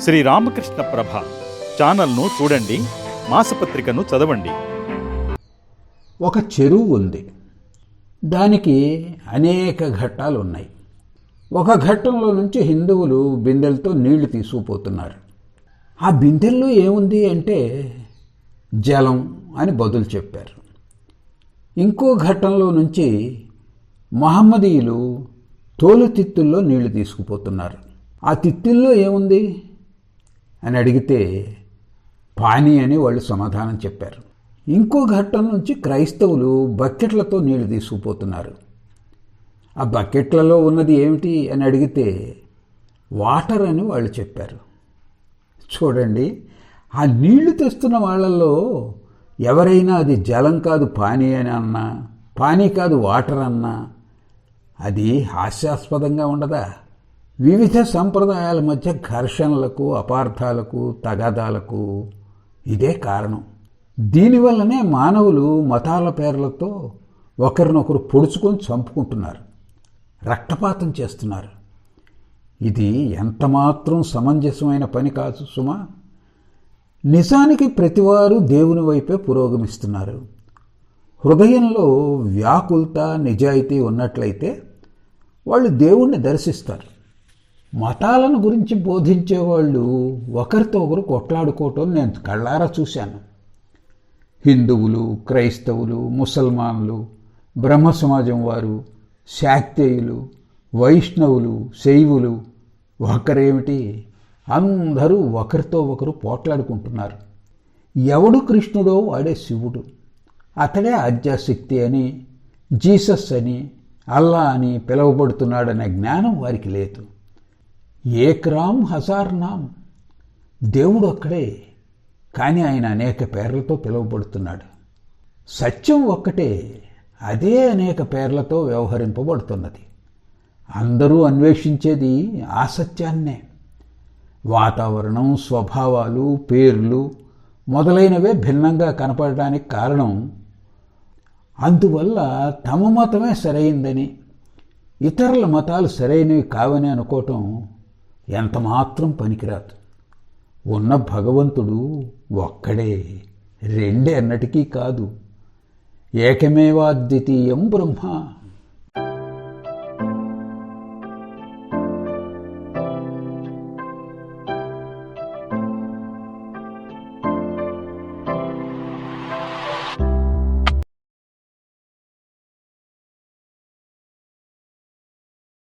శ్రీ రామకృష్ణ ప్రభ ఛానల్ను చూడండి మాసపత్రికను చదవండి. ఒక చెరువు ఉంది. దానికి అనేక ఘట్టాలు ఉన్నాయి ఒక ఘట్టంలో నుంచి హిందువులు బిందెలతో నీళ్ళు తీసుకుపోతున్నారు. ఆ బిందెల్లో ఏముంది అంటే జలం అని బదులు చెప్పారు. ఇంకో ఘట్టంలో నుంచి మహమ్మదీయులు తోలు తిత్తుల్లో నీళ్ళు తీసుకుపోతున్నారు. ఆ తిత్తుల్లో ఏముంది? అని అడిగితే పానీ అని వాళ్ళు సమాధానం చెప్పారు. ఇంకో ఘట్టం నుంచి క్రైస్తవులు బకెట్లతో నీళ్ళు తీసుకుపోతున్నారు. ఆ బకెట్లలో ఉన్నది ఏమిటి అని అడిగితే వాటర్ అని వాళ్ళు చెప్పారు. చూడండి ఆ నీళ్ళు తెస్తున్న వాళ్ళల్లో ఎవరైనా అది జలం కాదు పానీ అని అన్నా పానీ కాదు వాటర్ అన్నా అది హాస్యాస్పదంగా ఉండదా? వివిధ సంప్రదాయాల మధ్య ఘర్షణలకు అపార్థాలకు తగాదాలకు ఇదే కారణం. దీనివల్లనే మానవులు మతాల పేర్లతో ఒకరినొకరు పొడుచుకొని చంపుకుంటున్నారు. రక్తపాతం చేస్తున్నారు. ఇది ఎంతమాత్రం సమంజసమైన పని కాదు సుమా. నిజానికి ప్రతివారు దేవుని వైపే పురోగమిస్తున్నారు. హృదయంలో వ్యాకులత నిజాయితీ ఉన్నట్లయితే వాళ్ళు దేవుణ్ణి దర్శిస్తారు. మతాలను గురించి బోధించే వాళ్ళు ఒకరితో ఒకరు కొట్లాడుకోవటం నేను కళ్ళారా చూశాను. హిందువులు క్రైస్తవులు ముసల్మాన్లు బ్రహ్మ సమాజం వారు శాక్తేయులు వైష్ణవులు శైవులు ఒకరేమిటి? అందరూ ఒకరితో ఒకరు పోట్లాడుకుంటున్నారు. ఎవడు కృష్ణుడో వాడే శివుడు. అతడే ఆద్యాశక్తి అని జీసస్ అని అల్లా అని పిలువబడుతున్నాడనే జ్ఞానం వారికి లేదు. ఏక్రామ్ హజార్ నామ్ దేవుడు ఒక్కడే కానీ ఆయన అనేక పేర్లతో పిలువబడుతున్నాడు. సత్యం ఒక్కటే అదే అనేక పేర్లతో వ్యవహరింపబడుతున్నది. అందరూ అన్వేషించేది ఆ సత్యాన్నే. వాతావరణం స్వభావాలు పేర్లు మొదలైనవే భిన్నంగా కనపడడానికి కారణం అందువల్ల తమ మతమే సరైందని ఇతరుల మతాలు సరైనవి కావని అనుకోవటం ఎంతమాత్రం పనికిరాదు. ఉన్న భగవంతుడు ఒక్కడే రెండే అన్నటికీ కాదు. ఏకమేవాద్వితీయం బ్రహ్మ.